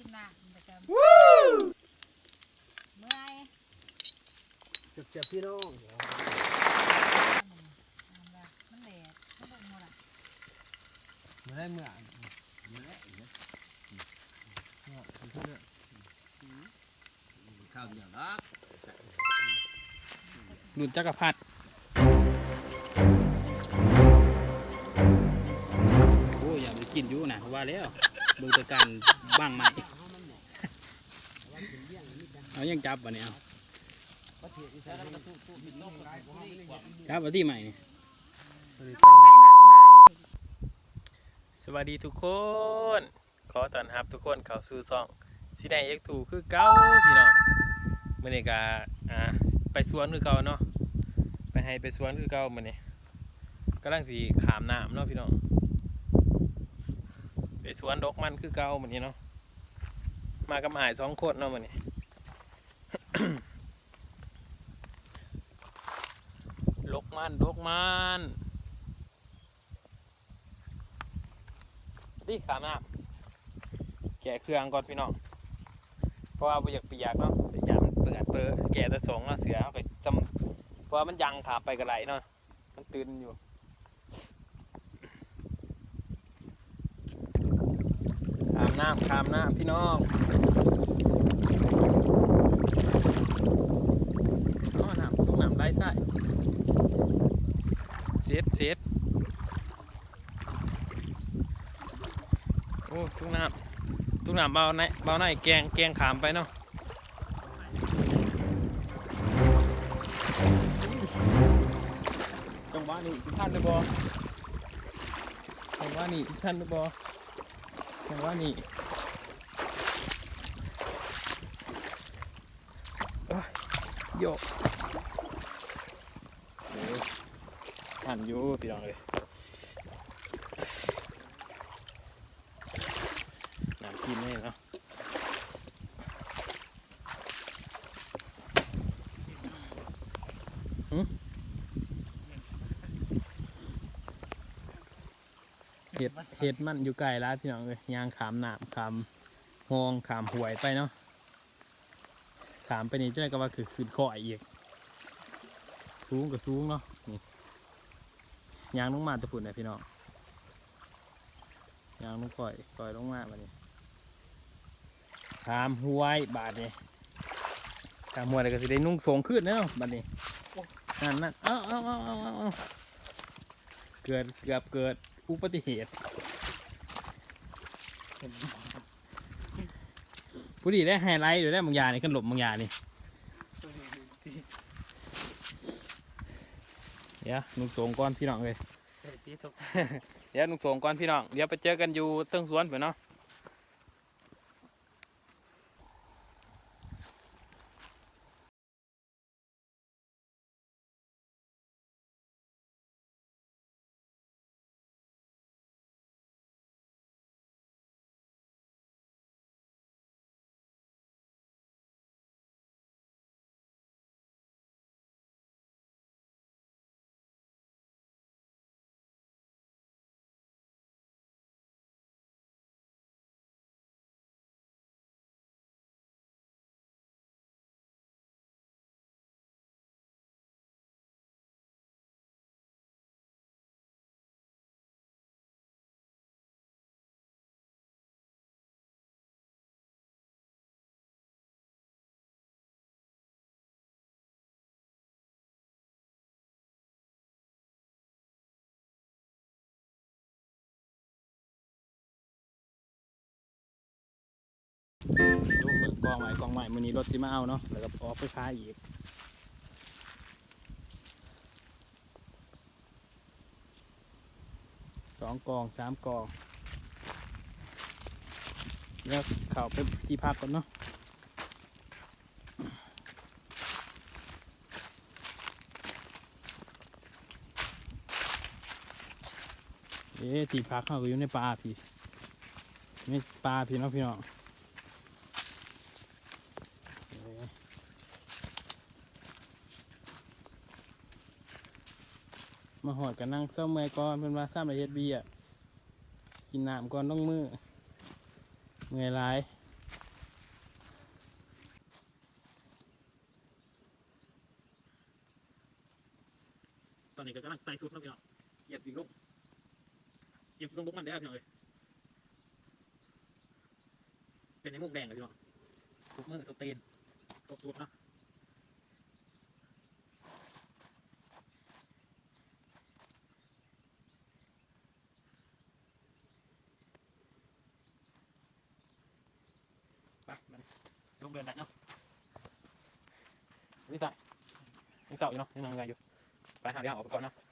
กินน้ำแต่ก็เมื่อยเจ็บเจ็บพี่น้องมันละมันแหลกมันลงมาละมาได้เมื่อข้าวเดียวเนาะรุ่นจักรพรรดิโอ้ยอย่าไปกินอยู่นะว่าแล้วเบิ่งแตะการ บ้างใหมเอายังจับวะเนี่ยเอาจับวะที่ใหม่นี่สวัสดีทุกคน ขอต้อนรับทุกคนเข้าสู่ซ่องสิได้เอ็กทูคือเก้าพี่น้องมื้อนี้ก็อ่าไปสวนคือเก่าเนาะไปให้ไปสวนคือเก่ามื้อนี้กำลังสิขามน้ำเนาะพี่น้องไปสวนดอกมันคือเก่ามื้อนี้เนาะ มากับอ้ายสองคนเนาะมื้อนี้ลกมันดกมันดิขามน้ำแกะเครื่องก่อนพี่น้องเพราะว่าบ่อยากเปียกเนาะเดี๋ยวอย่ามันเปื้อนเปื้อแกะแต่สงเนาะเสือเอาไปจำเพราะมันยังขามไปกระไรเนาะมันตื่นอยู่ขามน้ำขามน้ำพี่น้อง อ๋อน้ำทุกน้ำไร้ไส้เซ็ดเซ็ดโอ้ทุกน้ำทุกน้ำเบาในเบาในแกงแกงขามไปเนาะจังหวะนี้ท่านเลยบอจังหวะนี้ท่านเลยบอจังหวะนี้โอ้ย โยกโอ้ยทันอยู่พี่น้องเลยน้ำกินนี่เนาะเห็ดเห็ดมันอยู่ไกลแล้วพี่น้องเลยยางขามหน้ำขามหองขามหวยไปเนาะ ขามไปนี่เจ้าก็ว่าคือขึ้นข้ออีกสูงกับสูงเนาะนี่ยางลงมาตะปุ่นนะพี่น้องยางลงก่อยก่อยลงมาแบัดนี้ขามหวยบาทนี่ขามหวยแล้วก็สิได้นุ่งสงขึ้นเนาะบัดนี้นั่นนั่นเอ้าเอ้าเอ้าเอ้าเอ้าเอ้าเกิดเกือบเกิดอุบัติเหตุ ผู้ดีได้ไฮไลท์อยู่ได้บางอย่างนี่ขึ้นหลบบางอย่างนี่เดี๋ยวนุ่งสงก่อนพี่น้องเลยเดี๋ยวนุ่งสงก่อนพี่น้องเดี๋ยวไปเจอกันอยู่เติ้งสวนเผื่อเนาะ กองใหม่กองใหม่มือนี้รถที่มาเอาเนาะแล้วก็ออกไปขาอีกสองกองสามกองแล้วเข่าไปที่พักก่อนเนาะเอ๊ะที่พักเขาก็อยู่ในป่าพี่ไม่ป่าพี่เนาะพี่เนาะ มาหอดกันนั่งเศร้าเมื่ก่อนเป็นว่าซ้ำไรเฮดบีอะกินน้ำก่อนต้องมือเมื่อยร้ายตอนนี้ก็กำลังใส่สุดแล้วพี่น้องเหยียบสิลูกเหยียบลงลูกมันได้พี่น้องเลยเป็นในมุกแดงเลยพี่น้องทุกมือทุกตีนทุกทุบนะ เสาอยู่นาะยังทำงานอยู่ไปหาเรื่องออกไปก่อนเนาะ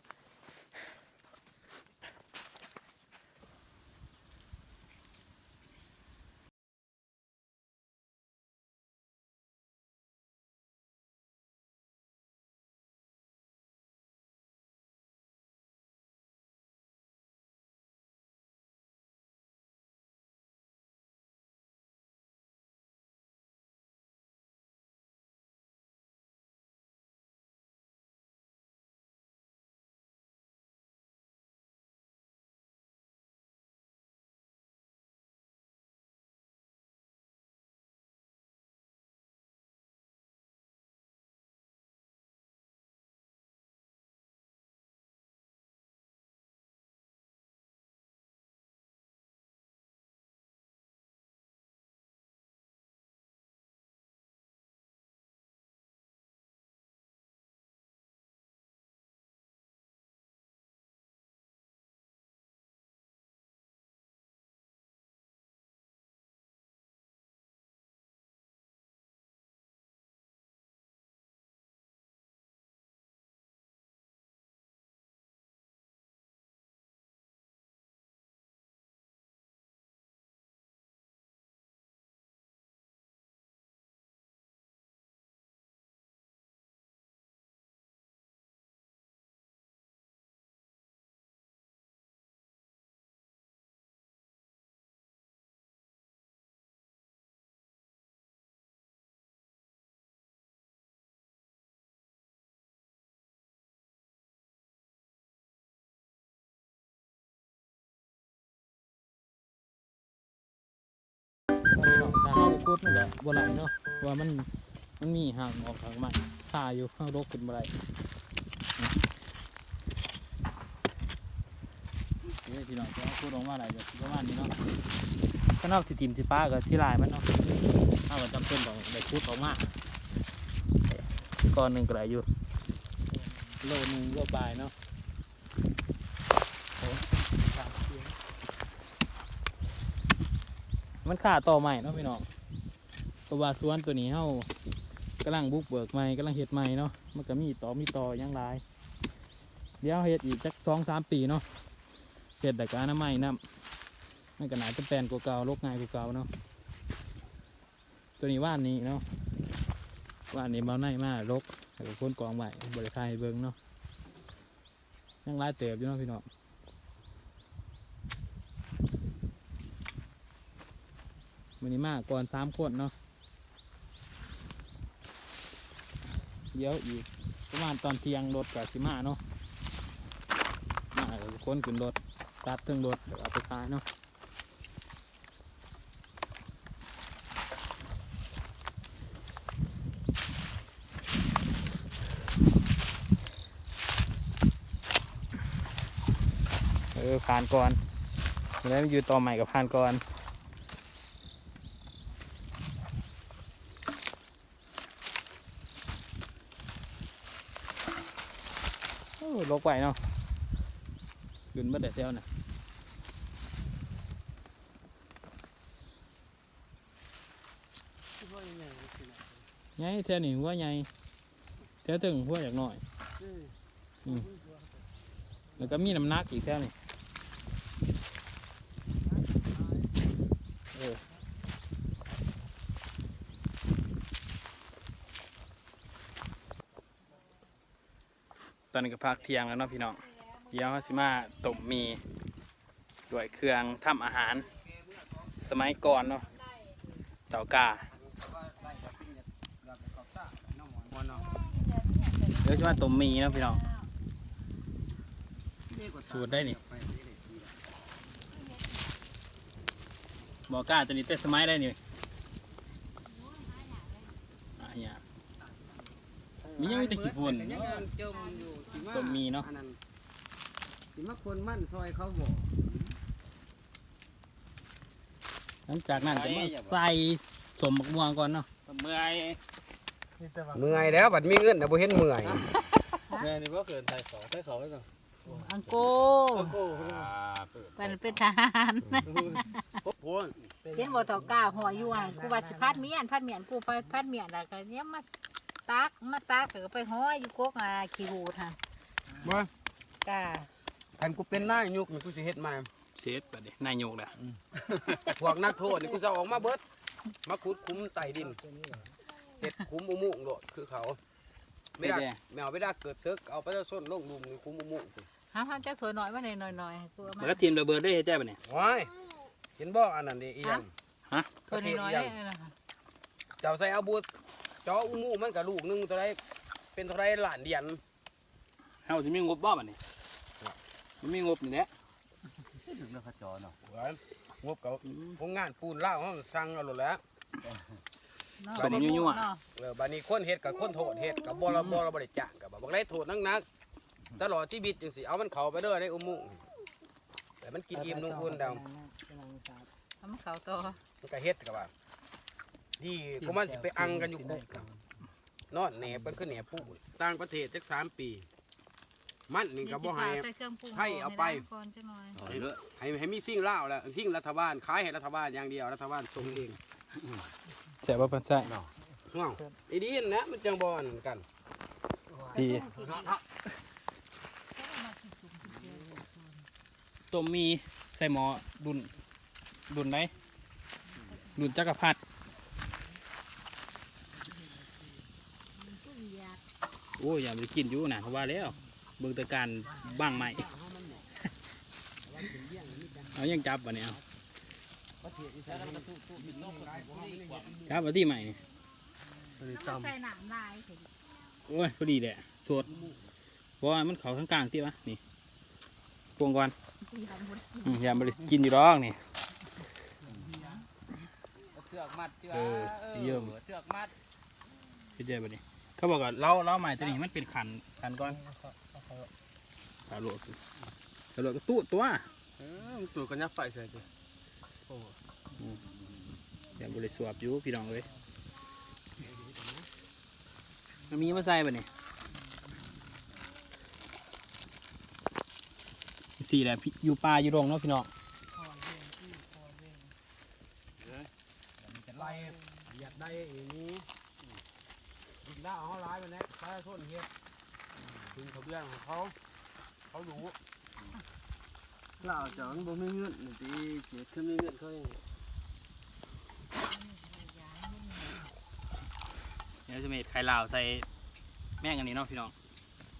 บ่ไหลเนาะเพราะว่ามันมันมีห่างออกทางมันข่าอยู่ข้างโรคขึ้นบ่ไหลเฮ้ยพี่น้องจะเอาคุดออกมาอะไหลแบบประมาณนี้เนาะข้างนอกสิติมสิป้ากับที่ลายมันเนาะเอาก็จำเป็นต้องได้คุดออกมาก้อนหนึ่งก็ไหลอยู่โลหนึงโลปลายเนาะมันขาต่อใหม่เนาะพี่น้อง เพราะว่าสวนตัวนี้เฮากำลังบุกเบิกใหม่กำลังเฮ็ดใหม่เนาะมันก็มีต่อมีต่อยังหลาย เดี๋ยวเฮ็ดอีกจักสองสามปีเนาะเฮ็ดแต่การน้ำใหม่น้ำมันก็น่าจะแปลนกว่าเก่าลกง่ายกว่าเก่าเนาะตัวนี้ว่านนี้เนาะว่านนี้เบาในมากลกแล้วก็คนกองใหม่บริการให้เบิ่งเนาะยังหลายเติบอยู่เนาะพี่น้องมันนี้มากก่อนสามคนเนาะ เดี๋ยวอีกประมาณตอนเที่ยงรถกับสิมาเนาะมาคนขึ้นรถตัดถึงรถเอาไปขายเนาะเออผ่านก่อนแล้วอยู่ต่อใหม่กับผ่านก่อน ลกไปเนาะขึ้นมาแต่เซลนะคิดว่ายังไงสินะไงแท่นี่หัวใหญ่แท่ถึงหัวอยากหน่อยเอ้ยอืมแล้วก็มีน้ำหนักอีกแท่นี่เออต อนนี้ก็พักเที่ยงแล้วเนาะพี่น้องเดี๋ยวเราสิมาต้มมีด้วยเครื่องทำอาหาร สมัยก่อนเนาะเต่ากาเดี๋ยวจะมาต้มหมีเนาะพี่น้องสูตรได้นี่บอกกาตัวนี้เต้สมัยได้นี่อะเนี่ย เออ มียังมีแต่ขี้ฝุ่น ยังงานจมอยู่สิมาต้มมีเนาะอันั้นสิมาคนมั่นซอยเขาบ่หลังจากนั้นก็มาใส่สมบักม่วงก่อนเนาะเมื่อยเมื่อยแล้วบัดมีเงินน่ะบ่เห็นเมื่อยแม่นี่ว่าเกินไทยเขาไทยเขาไว้ก่อนอังโกโอ้โหเป็นเป็นทหารโอ้ยเห็นบ่เท่าก้าหัวอยู่อะกูว่าสิพัดเมียนพัดเมียนกูไปพัดเมียนแล้วก็เนี้ยมา ตักมาตักก็ไปห้อยอยู่กกอะขี้หูดหั่นบ่ก้าคันกูเป็นนายยุกนี่กูสิเฮ็ดใหม่เสร็จบัดนี้นายกแหละพวกนักโทษนี่กูจะเอาออกมาเบิด มาขุดคุ้มใต้ดินเฮ็ดคุ้มอุโมงค์โดดคือเขาไม่ได้แมวไม่ได้เกิดซึกเอาไปแล้วส้นลงหลุมนี่คุ้มอุโมงค์หาหาจักถอยหน่อยมาหน่อยหน่อยๆกูเอามาแล้วทีมระเบิดได้เฮ็ดได้บัดนี้ว้ายเห็นบ่อันนั้นดิอีหยังถอยหน่อยๆประเด้เทศออีหยังนะคะเจ้าใส่อาบุธ จออุโมงค์มันกับลูกหนึงเท่าไรเป็นเท่าไรล้านเหรียญเฮาสิมีงบบ่บัดนี้สิมีงบนี่แหละถึงเรื่องขจรเนาะว้ายงบกับโรงงานปูนล่าวเขาสั่งเอาโลดแล้วเนาะสมยั่วๆเนาะเออบัดนี้คนเฮ็ดกับคนโทษเฮ็ดกับบ่ละบ่ละบ่ได้จ้างกับบ่ได้โทษนักๆตลอดชีวิตจังซี่เอามันเข้าไปเด้อในอุโมงค์แต่มันกินอิ่มลงทุนดาวทำเขาต่อมันก็เฮ็ดกับว่า ที่ก็มันสิไปอังกันอยู่คุกนอนแหนบกันคือแหนบผู้ต่างประเทศจักสามปี มันนี่ก็บ่ให้ใส่เครื่องปรุงให้เอาไปก่อนจักหน่อยเอาเยอะให้ให้มีสิ่งเล่าวแล้วสิ่งรัฐบาลขายให้รัฐบาลอย่างเดียวรัฐบาลส่งเองแซ่บบ่ปานใส่ว้าวอีดีนนะมันจังบ่อนกันดีต้มมีใส่หม้อดุนดุนไหนดุนจักรพรรดิ โอ้ยอย่าไปกินอยู่นะเพราะว่าแล้วเบิ่งแตะการบ้างใหม่เอายังจับวะเนี่ยเอาจับมาที่ใหม่นี่ต้องใส่หนังลายถึงโอ้ยพอดีแหละสดเพราะว่ามันเขาข้างกลางที่ปะนี่พวงก่อนที่ทำบุญอืมอย่ามากินอยู่ดอกนี่เสือกมัดเสือเออเยอะเสือกมัดพี่เจแบบนี้ เขาบอกว่าเราเราใหม่ตัวนี้มันเป็นขันขันก่อนขาโหลดขาโหลดก็ตู้ตัวตัวกันยับไฟใส่ตัวอย่าบริสวบอยู่พี่น้องเลยมันมีมาใส่ปะเนี่ยสี่แหละพี่อยู่ป่าอยู่รงเนาะพี่น้องไล่เหยียดได้อย่างนี้ กินได้เอาเขาร้ายไปนะประชาชนเฮ็ดถึงเขาเบี้ยของเขา เขารู้ล่าวจากมันบ่มีเงินนี่ตีเจ็ดขึ้นมีเงินเขาอย่างนี้เดี๋ยวจะมีไข่ลาวใส่แม่งอันนี้เนาะพี่น้อง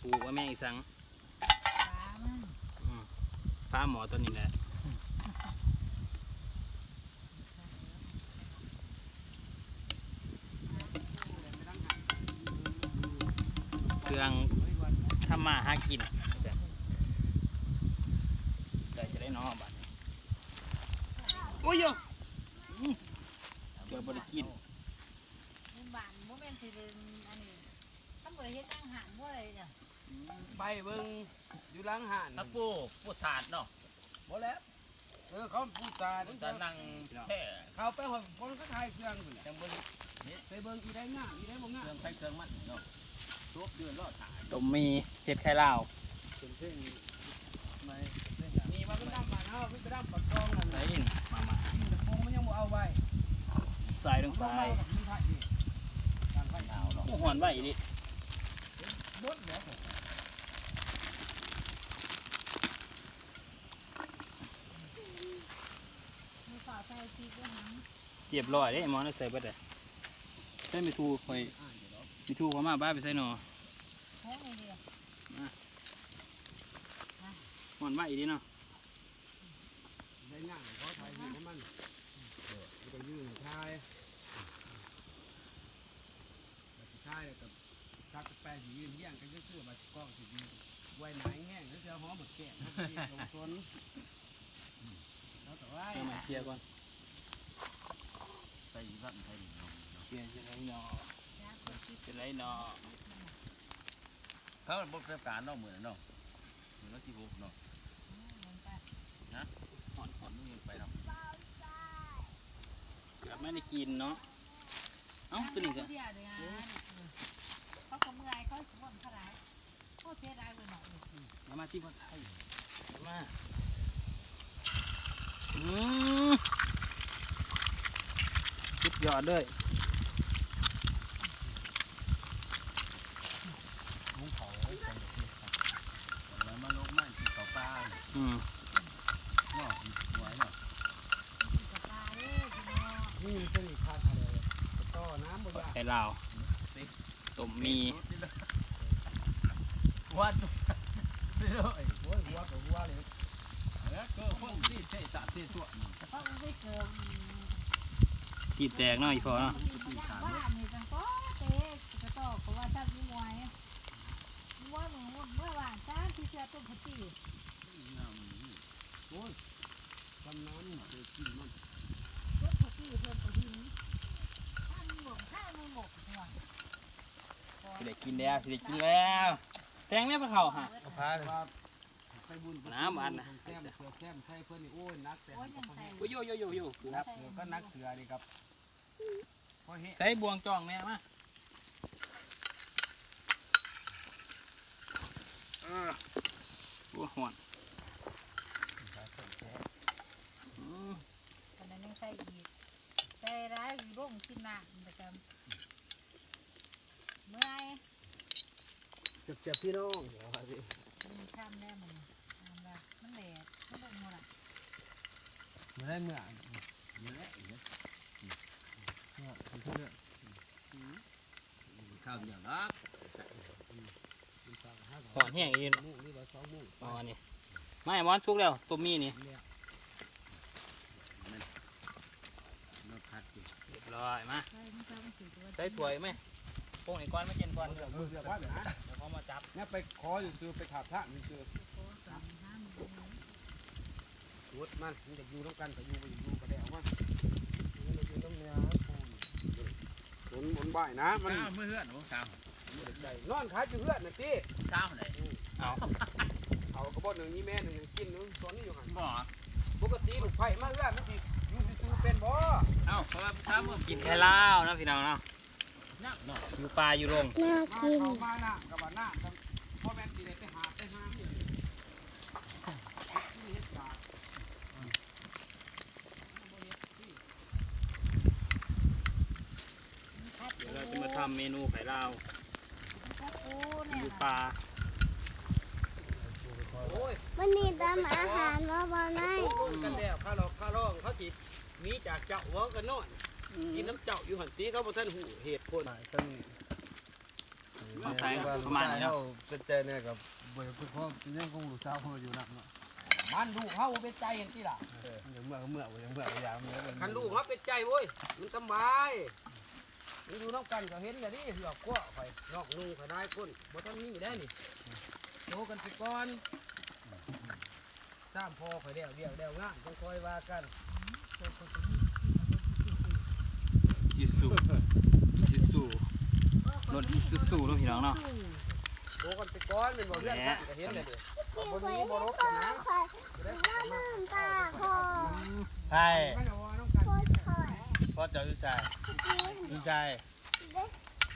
ปลูกว่าแม่งอีสังฟ้ามันฟ้าหมอตัวนี้แหละเครื่องทำมาหากินใส่จะได้น้องบัดนี้โอ้ยโยอืม เกือบบริกินบุญบานโมเมนต์ที่เดินอันนี้ทำบริเฮ็ดอาหารบ่อะไรเนี่ยไปเบิ่งอยู่หล้างห่านตะปูปูถาดเนาะบ่แล้ว เออเขาพูดจาจะนั่งแค่เขาไปหอคนก็ทายเครื่องอยู่แหละจังเบิ้งไปเบิ่งอีได้ง่ามอีได้บ่ง่าเคมรื่องไฟเครื่องมันเนาะทุบเดือนรอดถาดต้มมีเห็ดไข่ลาวเป็นเพ่งไม่นี่มันเป็นดำบ้านเฮาเป็นดำปักกองนั่นใส่น่ะดินมามา เอาไว้ใส่ลงไปเอาว้กับมันไทยนี่ทางไฟหนาวเนาะโอ้หอนไว้ดิบดแล้วมีฝาใส่พริกด้วยนะเรียบรอยเด้มอนใส่เบิดเลยใส่ไม่ถูคอยไม่ถูเขามาบ้าไปใส่หนอห้งเลยเดียวอนไว้ดิเนาะ ได้ง่ามเขาทายอยู่ของมันเออมันก็ยืนทายทายกับทักแปรสิยืนเลี้ยงกันซื่อๆบัดกล้องสิยืนไว้ไหนแห้งแล้วเสือหอมหมดแก่นะลงต้นแล้วแต่ว่าเดี๋ยวมาเคลียร์ก่อนใส่รับไทยเนาะเคลียร์จะไรหนอจะไรหนอเขาบอกเทศกาลนาะเหมือนเนาะเหมือนวันที่หกเนาะนะหอนหอนมึงยังไปเนาะ กือบไม่ได้กินเนาะ เอ้าตัวนี้ก็ เดียวเลยอะเขาก็เมื่อยเขาบูรณ์เท่าไหร่เขาเสียดายไปหน่อยมามาที่พ่อชัยมาอืมสุดยอดเลย ลุงเขาเลยแล้วมาลงมาที่เขาป้า อืม เนาะหวยเนาะ นี่มันเป็นอีกคาดอะไรต่อน้ำบ่ยาก ไข่ลาว มีวัดเรื่อยโอ้ยหัวกับหัวเลยแล้วก็คนที่ใช้สาดที่ส่วนเขาไม่เกินขีดแตกเนาะอีพอเนาะ บ้านนี่จังก็เตะกระตอกเขาว่าชาติมวยมวยหนูเมื่อวานจ้าที่เสียต้นพอดี ทำน้ำเดี๋ยวกินมัน ต้นพอดีเพิ่มพอดีข้างหมกข้างมือหมกหัว สิได้กิน แล้วสิได้กินแล้วแตงแม่ปลาเขาฮะเอาพาเลยไปบุญน้ำอันน่ะแซมเสือแซมใช่เพื่อนนี่โอ้ยนักแต่โอ้ยยังใส่โอ้ยโยโยโยโยครับเสือก็นักเสือดีครับพอเห็นใส่บวงจ้องแม่มาเออโอ้หอนอืมตอนนั้นยังใส่อีกใส่ร้ายร่งกินน้ำประจำเมื่อย เจ็บเจ็บพี่น้องเดี๋ยวสิมันข้ามได้มันทำได้มันแหลกมันลงหมดอะมาได้เมื่อข้าวเดียวนะหอนแห้งอีกมุ่งนี่ว่าสองมุ่งอ๋อนี่ไม่มอนสุกแล้วต้มมีนี่น้ำพัดอยู่เรียบร้อยมาใช่มันจะมันสีตัวใส่ถ้วยไหมพวกนี้ก้อนไม่เจนก้อนเลืเดี๋อกเลือกว่านะยวเขามา จับเนี่ยไปขออยู่คือไปขับท่านี่คือขอสามห้าหมื่นวดมันมันจะอยู่ต้องกันแต่อยู่ไปอยู่ก็ได้เอามันมันจะอยู่ต้องเนี้ยหมุนหมุนบ่ายนะมันเมื่อเฮือนของข้าวนอนขายอยู่เพื่อนนะตีข้าวไหนเอาเอากระบอกหนึ่งนี่แม่หนึ่งกินนึงตอนนี้อยู่หันบ่ปกติลูกไผ่มาเพื่อนมันสิมันสิซื้อเป็นบ่เอ้าเพราะว่าข้าเมื่อกินแค่เหล้านะพี่น้องเนาะ เนาะอยู่ปลาอยู่ลงมาเขามาหน้ากับว่าหน้ากับพ่อแม่สิได้ไปหาไปหาเนี่ยที่เฮ็ดกาเดี๋ยวเราจะมาทำเมนูไข่ลาวแค่กูอเนี่ยยู่ปลาโอ้ยวันนี้ตามอาหารมาบ่ได้ตกลงกันแล้วข้าลอกข้าร้องเขาสิมีจากเจ้าเว้ากันนอน กินน้ำเจ้าอยู่หันตีเขาบ่ทันหูเหตุผลต้องใช้ประมาณนี้เนาะเป็นใจเนี่ยกับเบื่อเพื่อนพ่อยังคงลูกสาวเขาอยู่นักเนาะมันลูกเฮาเป็นใจเห็นติล่ะยังเมื่อเมื่อยังเมื่อยามเมื่อคันลูกเฮาเป็นใจเว้ยมันสำบายมันอยู่น้ำกันก็เห็นแล้วนี่หลอกกั้วไปนอกนุ่งก็ได้คนบ่ทันมีได้นี่โตกันไปก่อนสร้างพ่อข่อยแล้วเดียวเดียวงานต้องคอยว่ากัน จิสูจิสูรถจิสูเนาะพี่น้องเนาะโกันไปก่อนเป็นบ่เรื่องกันก็เห็นแล้วเด้อบ่มีบ่รบกันนะคอยว่าลืมตาคอใช่ไม่เอาว่าน้องกันคอยคอยพ่อเจ้าอยู่ชายอยู่ชายเด้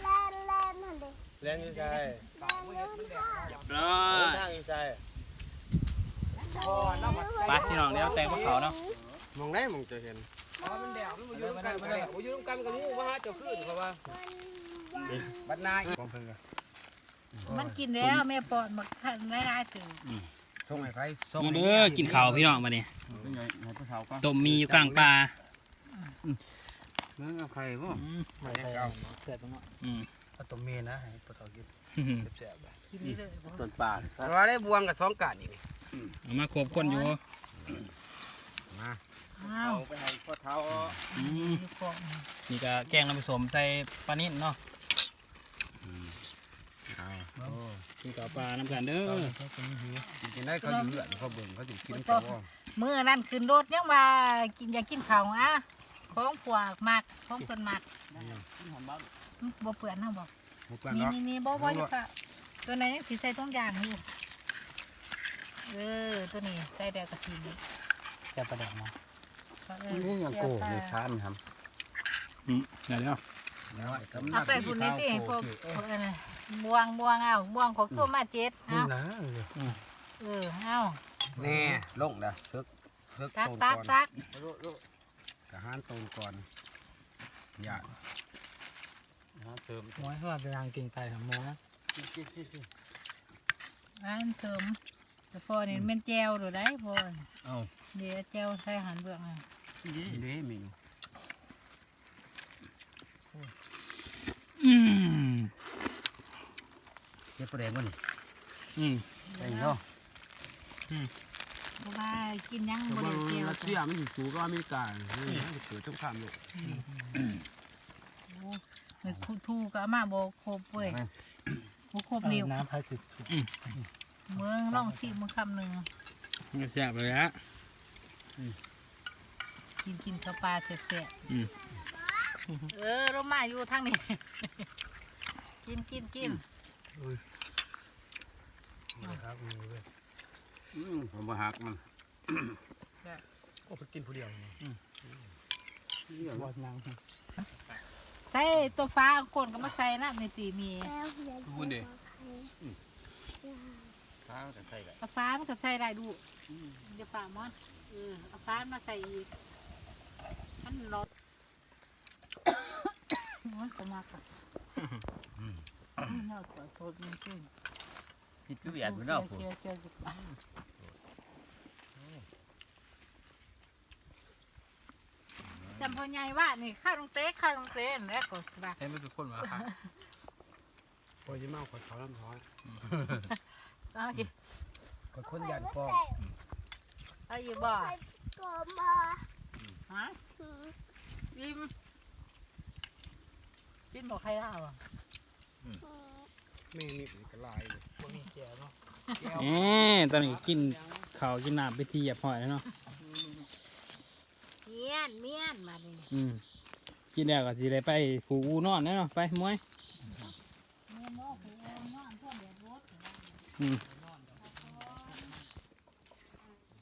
แล่นแล่นหันด้เลี้ยงอยู่ชายตากบ่เฮ็ดมันแดดเรียบร้อเดินยทางอยู่ชายพ่อน้ำมันใจไปพี่น้องเดี๋ยวแตงพวกเขาเนาะมองได้มองจะเห็น พอมันแดดมันบ่อยู่น้ำกันก็ได้บ่อยู่น้ำกันก็งูมาหาเจ้าคืนเขาว่าบัดนายมองเพิ่งกันมันกินแล้วแม่ปอนมาขันไม่ได้ถึงส่งให้ใครส่งมาเด้อกินข้าวพี่น้องมาเนี่ยเป็นไงให้พวกเขาก็ต้มมีอยู่กลางปลาเมื่อใครบ่อืมไม่ใช่เอาเกิดตรงนั้นอืมเอาตัวเมียนะให้ปะเขากินแซ่บๆแบบกินนี่เลยบอกต้นป่าว่าได้บวงกับสองกาดนี่เอามาครบคนอยู่ อ้าวเอาไปให้พ่อเท้าอืมมีของนี่ก็แกงน้ำผสมใส่ปลานิ่นเนาะกินกับปลาน้ำกันเด้อกินได้เขาอยู่เหือนเขาเบิ่งเขาจะกินเขาว่ามื้อนั้นขึ้นรถยังว่ากินอยากกินข้าวอะของพวกมักของเพิ่นมักอืมบ่เปื่อนเฮาบอกหมูกันนี่เนาะนี่นี่บ่บ่อยู่ค่ะตัวนั้นยังสีใส่ต้องยางอยู่เออตัวนี้ใส่แดกกระถิ่นจะประเด็นมา เออนี่ยังโกงในชามทอืมเดี๋ยวเดี๋ยวำแล้วกำเอาไปพุ่นนี่สิพวกพวกอะไรบวงบวงเอาบวงของตัวมาเจ็ดเอาเออเอาแน่ลงนะซึกซึกตักตูนตัก่กอนตักกะหานตูนก่อนอย่าเติมม้อยว่าเป็นทางเก่งใจของโมนะอันเสริมแต่พอนี่เป็นแจวหรือได้พอเอาเดี๋ยวแจวใส่หันเบื้องให้เด้มีอยู่อืมเจ็บประเด็นวะนี่อืมใส่เนาะเพราะว่ากินยังแต่บ่ว่าได้แจวรัสเซียมันอยู่สูงก็อเมริกานี่เกิดสงครามโลกมือคูทูก็เอามาบ่ครบเว้ยบ่ครบเร็วน้ำพายสิเมืองลองสิมือคำหนึ่งไม่แซ่บเลยฮะ กินกินกับปลาเสร็จอืม เออเรามาอยู่ทางนี้ กินกินกินอืมผมมาหักมันโอ้ไปกินผู้เดียวบอดนางใส่ตัวฟ้าคนก็มาใส่นะในตีมีแล้วเดี๋ยวพูดดิข้าวกันใส่กันตัวฟ้ามันก็ใส่ได้ดูเดี๋ยวป่ามอนเออเอาฟ้ามาใส่อีก มันรสมันก็มากอะน่าขอโทษจริงคิดๆคืออยากเป็นเนาะผมจำพอใหญ่ว่านี่ข้าลงเต๊กข้าลงเต๊กแล้วก็ว่าให้มันทุกคนมาค่ะพอจะมาขอเขาลำท้อยเอาสิขอคนยันฟองเอาอยู่บ่ไปกบมาฮะยิ้มกินบอกใครได้อะแม่นี่ก็ลายเลยเอ๊ตอนนี้กินข้าวกินน้ำไปทีเหยียบหอยแล้วเนาะเมียนเมียนมานี่อืมกินแล้วก็สิได้ไปผูอูนอนแน่เนาะไปมวยเมียนโน่หูเอ็นนอนพ่อเดือดรถอืม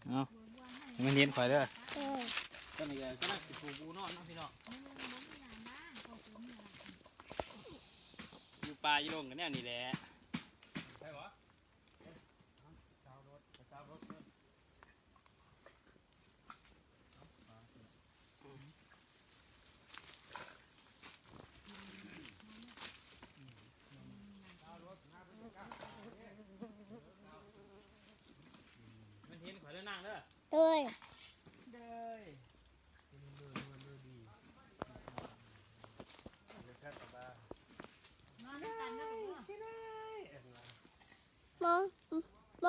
เอาให้มันเห็นข่อยเด้อเออ ตอนนี้ก็กำลังสิผูอูนอนเนาะพี่น้องอยู่ป่าอยู่ลงกันแน่นี่แหละ มันเห็นข่อยแล้วนั่งเด้อ เอ้ย นอนด้วยกันนะลูก มอง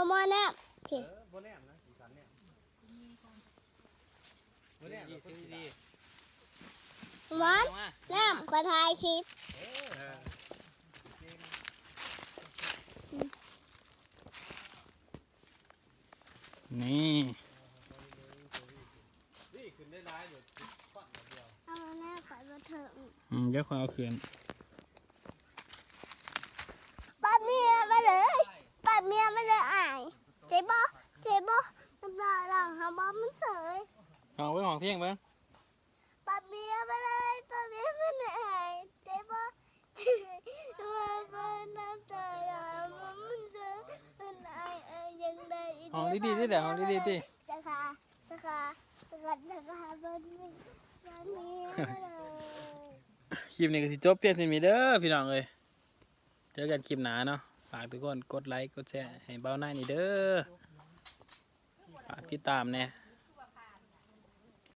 มองมองเนี่ยสิบ่แนมนะสีสันเนี่ยบ่แนมดีนะดีดีมอนมาน้ำขอถ่ายคลิปนี่นี่ขึ้นได้ร้ายเดี๋ยวฟันเดียวเอาหน้าขอมาเถอะอืมเดี๋ยวข่อยเอาคืน ป้าเมียมาเลยป้าเมียมาเลยอ่ายเจ๊บอเจ๊บอน้ำลายหลังหาบ้ามันเสย เอาไว้ห้องเที่ ยงเบ้างป้าเมียมาเลยป้าเมียมาเลยอ่ายเจ๊บอมาบ้านน้ำตาหลังมันเสยมันไอเอยังได้ห้องดีๆที่เดี๋ยวห้องดีๆที่สกาสกาสกาสกาบ้านนี้บ้านนี้คลิปนี้ก็สิจบเพียงเท่านี้เด้อพี่น้องเอ้ยเจอกันคลิปหนาเนาะฝากทุกคนกดไลค์กดแชร์ให้เบ้าหน้านี่เด้อฝากติดตามแน่